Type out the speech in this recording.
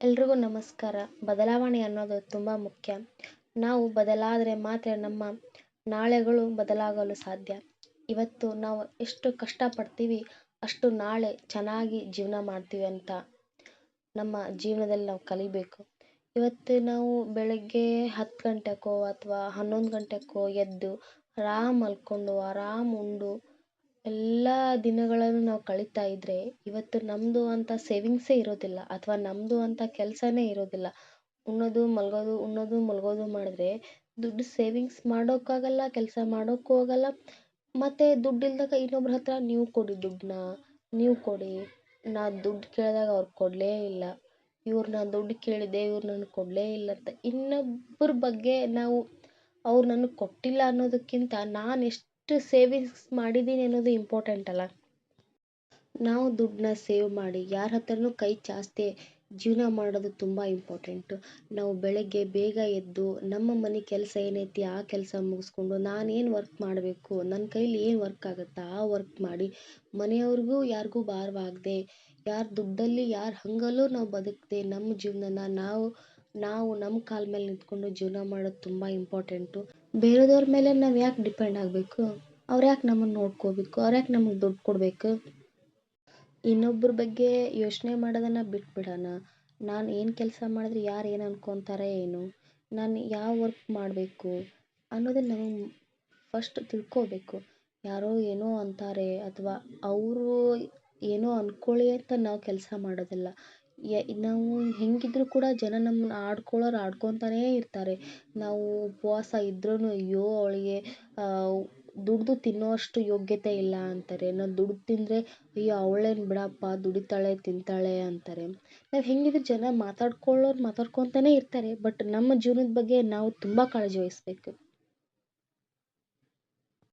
ಎಲ್ರಿಗೂ ನಮಸ್ಕಾರ. ಬದಲಾವಣೆ ಅನ್ನೋದು ತುಂಬ ಮುಖ್ಯ. ನಾವು ಬದಲಾದರೆ ಮಾತ್ರ ನಮ್ಮ ನಾಳೆಗಳು ಬದಲಾಗಲು ಸಾಧ್ಯ. ಇವತ್ತು ನಾವು ಎಷ್ಟು ಕಷ್ಟಪಡ್ತೀವಿ, ಅಷ್ಟು ನಾಳೆ ಚೆನ್ನಾಗಿ ಜೀವನ ಮಾಡ್ತೀವಿ ಅಂತ ನಮ್ಮ ಜೀವನದಲ್ಲಿ ನಾವು ಕಲಿಬೇಕು. ಇವತ್ತು ನಾವು ಬೆಳಗ್ಗೆ ಹತ್ತು ಗಂಟೆಗೋ ಅಥವಾ ಹನ್ನೊಂದು ಗಂಟೆಗೋ ಎದ್ದು ಆರಾಮ್ ಮಲ್ಕೊಂಡು, ಆರಾಮ್ ಉಂಡು ದಿನಗಳನ್ನು ನಾವು ಕಳೀತಾ ಇದ್ದರೆ ಇವತ್ತು ನಮ್ಮದು ಅಂತ ಸೇವಿಂಗ್ಸೇ ಇರೋದಿಲ್ಲ ಅಥವಾ ನಮ್ಮದು ಅಂತ ಕೆಲಸನೇ ಇರೋದಿಲ್ಲ. ಉಣ್ಣೋದು, ಮಲಗೋದು ಉಣ್ಣೋದು, ಮಲಗೋದು ಮಾಡಿದ್ರೆ ದುಡ್ಡು ಸೇವಿಂಗ್ಸ್ ಮಾಡೋಕ್ಕಾಗಲ್ಲ, ಕೆಲಸ ಮಾಡೋಕ್ಕೂ ಆಗಲ್ಲ. ಮತ್ತು ದುಡ್ಡಿಲ್ದಾಗ ಇನ್ನೊಬ್ರ ಹತ್ರ ನೀವು ಕೊಡಿ ದುಡ್ಡನ್ನ, ನೀವು ಕೊಡಿ. ನಾ ದುಡ್ಡು ಕೇಳಿದಾಗ ಅವ್ರು ಕೊಡಲೇ ಇಲ್ಲ. ಇವ್ರು ನಾನು ದುಡ್ಡು ಕೇಳಿದೆ, ಇವ್ರು ನನಗೆ ಕೊಡಲೇ ಇಲ್ಲ ಅಂತ ಇನ್ನೊಬ್ಬರ ಬಗ್ಗೆ ನಾವು ಅವ್ರು ನನಗೆ ಕೊಟ್ಟಿಲ್ಲ ಅನ್ನೋದಕ್ಕಿಂತ ನಾನು ಎಷ್ಟು ಸೇವಿಂಗ್ಸ್ ಮಾಡಿದ್ದೀನಿ ಅನ್ನೋದು ಇಂಪಾರ್ಟೆಂಟ್ ಅಲ್ಲ. ನಾವು ದುಡ್ಡನ್ನ ಸೇವ್ ಮಾಡಿ, ಯಾರ ಹತ್ರನೂ ಕೈ ಚಾಚದೆ ಜೀವನ ಮಾಡೋದು ತುಂಬ ಇಂಪಾರ್ಟೆಂಟು ನಾವು ಬೆಳಗ್ಗೆ ಬೇಗ ಎದ್ದು ನಮ್ಮ ಮನೆ ಕೆಲಸ ಏನೈತಿ ಆ ಕೆಲಸ ಮುಗಿಸ್ಕೊಂಡು ನಾನೇನು ವರ್ಕ್ ಮಾಡಬೇಕು ನನ್ನ ಕೈಲಿ ಏನು ವರ್ಕ್ ಆಗುತ್ತಾ ಆ ವರ್ಕ್ ಮಾಡಿ ಮನೆಯವ್ರಿಗೂ ಯಾರಿಗೂ ಭಾರವಾಗದೆ, ಯಾರ ದುಡ್ಡಲ್ಲಿ ಯಾರ ಹಂಗಲ್ಲೂ ನಾವು ಬದುಕದೆ ನಮ್ಮ ಜೀವನನ ನಾವು ನಾವು ನಮ್ಮ ಕಾಲ ಮೇಲೆ ನಿಂತ್ಕೊಂಡು ಜೀವನ ಮಾಡೋದು ತುಂಬ ಇಂಪಾರ್ಟೆಂಟು ಬೇರೆದವ್ರ ಮೇಲೆ ನಾವು ಯಾಕೆ ಡಿಪೆಂಡ್ ಆಗಬೇಕು? ಅವ್ರು ಯಾಕೆ ನಮ್ಮನ್ನು ನೋಡ್ಕೋಬೇಕು? ಅವ್ರು ಯಾಕೆ ನಮಗೆ ದುಡ್ಡು ಕೊಡಬೇಕು? ಇನ್ನೊಬ್ಬರ ಬಗ್ಗೆ ಯೋಚನೆ ಮಾಡೋದನ್ನು ಬಿಟ್ಬಿಡೋಣ. ನಾನು ಏನು ಕೆಲಸ ಮಾಡಿದ್ರೆ ಯಾರು ಏನು ಅನ್ಕೊತಾರೆ ಏನು? ನಾನು ಯಾವ ವರ್ಕ್ ಮಾಡಬೇಕು? ಅನ್ನೋದನ್ನು ನಾವು ಫಸ್ಟ್ ತಿಳ್ಕೋಬೇಕು. ಯಾರೋ ಏನೋ ಅಂತಾರೆ ಅಥವಾ ಅವರು ಏನೋ ಅಂದ್ಕೊಳ್ಳಿ ಅಂತ ನಾವು ಕೆಲಸ ಮಾಡೋದಿಲ್ಲ. ಯ, ನಾವು ಹೆಂಗಿದ್ರೂ ಕೂಡ ಜನ ನಮ್ಮನ್ನ ಆಡ್ಕೊಳ್ಳೋರು ಆಡ್ಕೊತಾನೇ ಇರ್ತಾರೆ. ನಾವು ಉಪವಾಸ ಇದ್ರೂ ಅಯ್ಯೋ ಅವಳಿಗೆ ದುಡಿದು ತಿನ್ನುವಷ್ಟು ಯೋಗ್ಯತೆ ಇಲ್ಲ ಅಂತಾರೆ. ನಾನು ದುಡ್ದು ತಿಂದರೆ ಅಯ್ಯೋ ಅವಳೇನು ಬಿಡಪ್ಪ, ದುಡಿತಾಳೆ, ತಿಂತಾಳೆ ಅಂತಾರೆ. ನಾವು ಹೆಂಗಿದ್ರು ಜನ ಮಾತಾಡ್ಕೊಳ್ಳೋರು ಮಾತಾಡ್ಕೊತಾನೇ ಇರ್ತಾರೆ. ಬಟ್ ನಮ್ಮ ಜೀವನದ ಬಗ್ಗೆ ನಾವು ತುಂಬ ಕಾಳಜಿ ವಹಿಸ್ಬೇಕು.